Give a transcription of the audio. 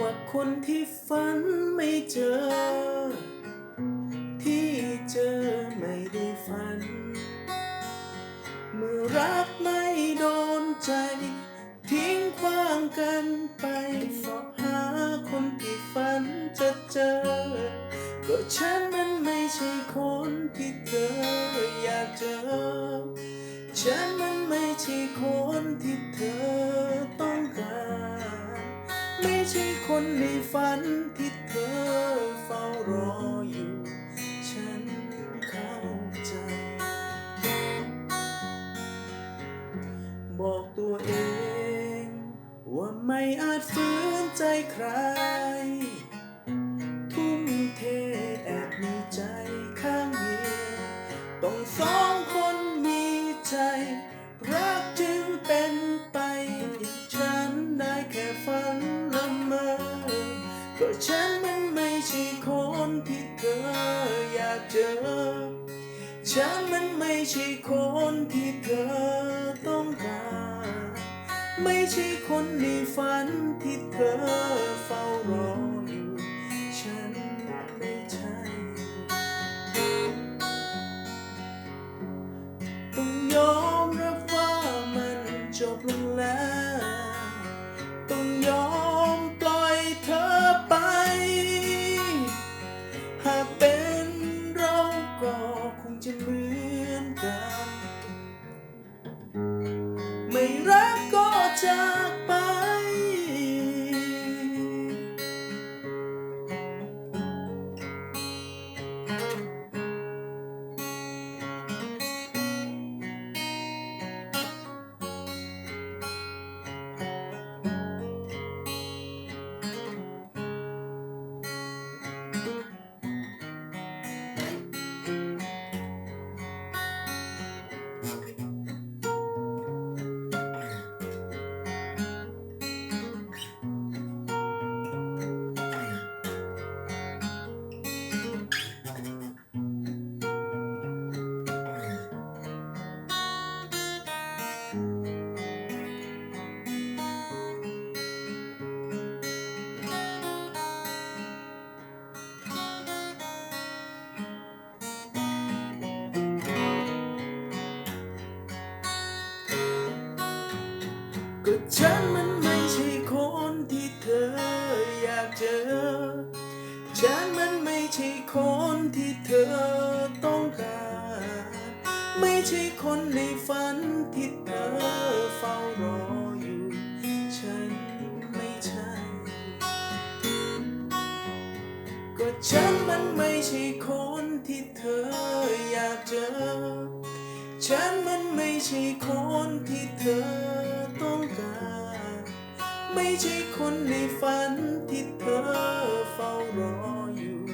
ว่าคนที่ฝันไม่เจอ ที่เจอไม่ได้ฝัน เมื่อรักไม่โดนใจ ทิ้งขว้างกันไปเฝ้าหาคนที่ฝันจะเจอ ก็ฉันมันไม่ใช่คนที่เธออยากเจอ ฉันมันไม่ใช่คนที่เธอ ไม่ใช่คนในฝันที่เธอเฝ้ารออยู่ ฉันเข้าใจ บอกตัวเอง ว่าไม่อาจฝืนใจใคร ทุ่มเทแอบมีใจข้างเดียวต้องสองคนมีใจ ที่เธออยากเจอ ฉันมันไม่ใช่คนที่เธอต้องการ ไม่ใช่คนในฝันที่เธอเฝ้ารออยู่ ฉันไม่ใช่ ต้องยอมรับว่ามันจบลงแล้ว จะเหมือนกัน ช่คนที่เธอต้องการ ไม่ใช่คนในฝันที่เธอเฝ้ารออยู่ ฉันไม่ใช่ ก็ฉันมันไม่ใช่คนที่เธออยากเจอ ฉันมันไม่ใช่คนที่เธอต้องการ ไม่ใช่คนในฝันที่เธอเฝ้ารออยู่